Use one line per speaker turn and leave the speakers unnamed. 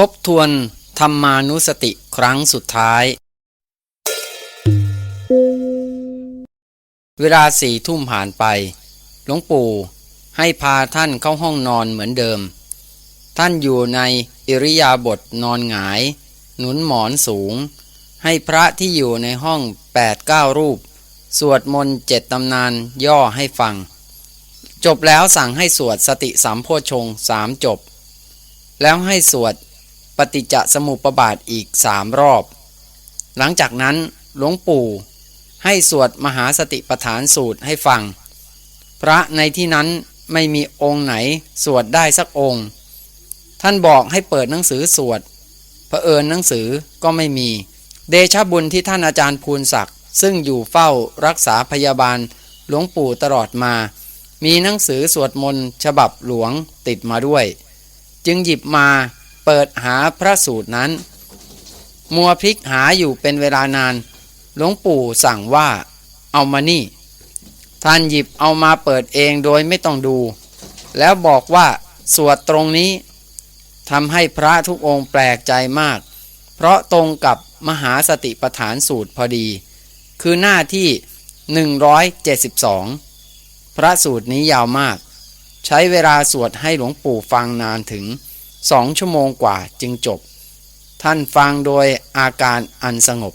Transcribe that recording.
ทบทวนธรรมานุสติครั้งสุดท้าย เวลาสี่ทุ่มผ่านไป หลวงปู่ให้พาท่านเข้าห้องนอนเหมือนเดิม ท่านอยู่ในอิริยาบถนอนหงาย หนุนหมอนสูง ให้พระที่อยู่ในห้อง8ปดเก้ารูป สวดมนต์เจ็ดตำนานย่อให้ฟัง จบแล้วสั่งให้สวดสติสามโพชงสามจบ แล้วให้สวด ปฏิจจสมุปบาทอีกสามรอบ หลังจากนั้นหลวงปู่ให้สวดมหาสติปฐานสูตรให้ฟัง พระในที่นั้นไม่มีองค์ไหนสวดได้สักองค์ ท่านบอกให้เปิดหนังสือสวดเผอิญหนังสือก็ไม่มี เดชะบุญที่ท่านอาจารย์ภูลศักดิ์ซึ่งอยู่เฝ้ารักษาพยาบาลหลวงปู่ตลอดมา มีหนังสือสวดมนต์ฉบับหลวงติดมาด้วย จึงหยิบมา เปิดหาพระสูตรนั้น มัวพลิกหาอยู่เป็นเวลานาน หลวงปู่สั่งว่าเอามานี่ ท่านหยิบเอามาเปิดเองโดยไม่ต้องดู แล้วบอกว่าสวดตรงนี้ทำให้พระทุกองค์แปลกใจมาก เพราะตรงกับมหาสติปฐานสูตรพอดี คือหน้าที่ 172 พระสูตรนี้ยาวมาก ใช้เวลาสวดให้หลวงปู่ฟังนานถึง สองชั่วโมงกว่าจึงจบ ท่านฟังโดยอาการอันสงบ